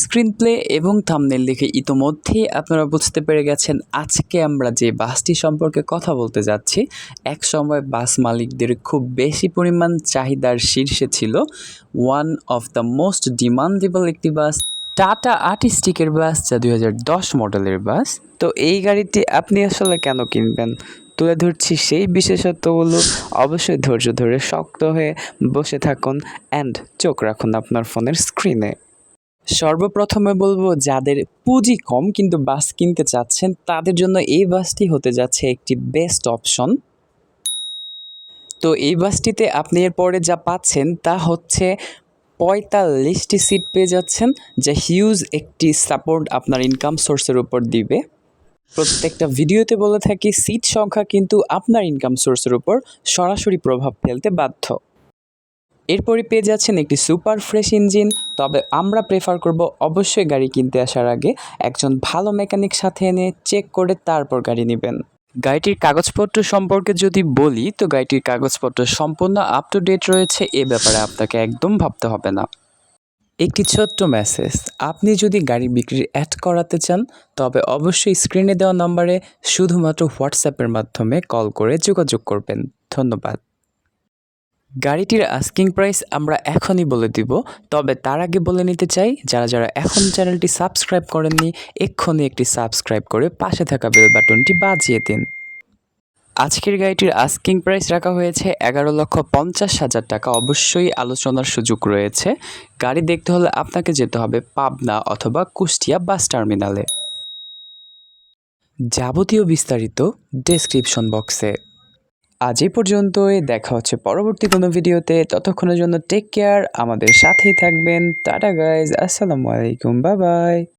screenplay play এবং thumbnail দেখে ইতোমধ্যেই আপনারা বুঝতে পেরে গেছেন আজকে আমরা যে বাসটি সম্পর্কে কথা বলতে যাচ্ছি, এক সময় বাস মালিকদের খুব বেশি পরিমাণ চাহিদার শীর্ষে ছিল one of the most demandable একটি বাস টাটা আর্টিস্টিকের বাস যা দুই হাজার দশ মডেলের বাস। তো এই গাড়িটি আপনি আসলে কেন কিনবেন? তুলে ধরছি সেই বিশেষত্বগুলো, অবশ্যই ধৈর্য ধরে শক্ত হয়ে বসে থাকুন অ্যান্ড চোখ রাখুন আপনার ফোনের স্ক্রিনে সর্বপ্রথমে বলব, যাদের পুঁজি কম কিন্তু বাস কিনতে চাচ্ছেন, তাদের জন্য এই বাসটি হতে যাচ্ছে একটি বেস্ট অপশন তো এই বাসটিতে আপনি এরপরে যা পাচ্ছেন তা হচ্ছে পঁয়তাল্লিশটি সিট পেয়ে যাচ্ছেন, যা হিউজ একটি সাপোর্ট আপনার ইনকাম সোর্সের উপর দিবে। প্রত্যেকটা ভিডিওতে বলে থাকি সিট সংখ্যা কিন্তু আপনার ইনকাম সোর্সের উপর সরাসরি প্রভাব ফেলতে বাধ্য। এরপরে পেয়ে যাচ্ছেন একটি সুপার ফ্রেশ ইঞ্জিন। তবে আমরা প্রেফার করব অবশ্যই গাড়ি কিনতে আসার আগে একজন ভালো মেকানিক সাথে এনে চেক করে তারপর গাড়ি নেবেন। গাড়িটির কাগজপত্র সম্পর্কে যদি বলি, তো গাড়িটির কাগজপত্র সম্পূর্ণ আপ টু ডেট রয়েছে, এ ব্যাপারে আপনাকে একদম ভাবতে হবে না। একটি ছোট্ট মেসেজ আপনি যদি গাড়ি বিক্রির অ্যাড করাতে চান, তবে অবশ্যই স্ক্রিনে দেওয়া নম্বরে শুধুমাত্র হোয়াটসঅ্যাপের মাধ্যমে কল করে যোগাযোগ করবেন। ধন্যবাদ। গাড়িটির আস্কিং প্রাইস আমরা এখনই বলে দিব, তবে তার আগে বলে নিতে চাই, যারা যারা এখন চ্যানেলটি সাবস্ক্রাইব করেননি, এক্ষুনি একটি সাবস্ক্রাইব করে পাশে থাকা বেল বাটনটি বাজিয়ে দিন। আজকের গাড়িটির আস্কিং প্রাইস রাখা হয়েছে এগারো লক্ষ পঞ্চাশ হাজার টাকা। অবশ্যই আলোচনার সুযোগ রয়েছে। গাড়ি দেখতে হলে আপনাকে যেতে হবে পাবনা অথবা কুষ্টিয়া বাস টার্মিনালে। যাবতীয় বিস্তারিত ডেসক্রিপশন বক্সে আজ এই পর্যন্তই। দেখা হচ্ছে পরবর্তী কোনো ভিডিওতে। ততক্ষণের জন্য টেক কেয়ার আমাদের সাথেই থাকবেন। টাটা গাইজ আসসালামু আলাইকুম। বাবাই বাই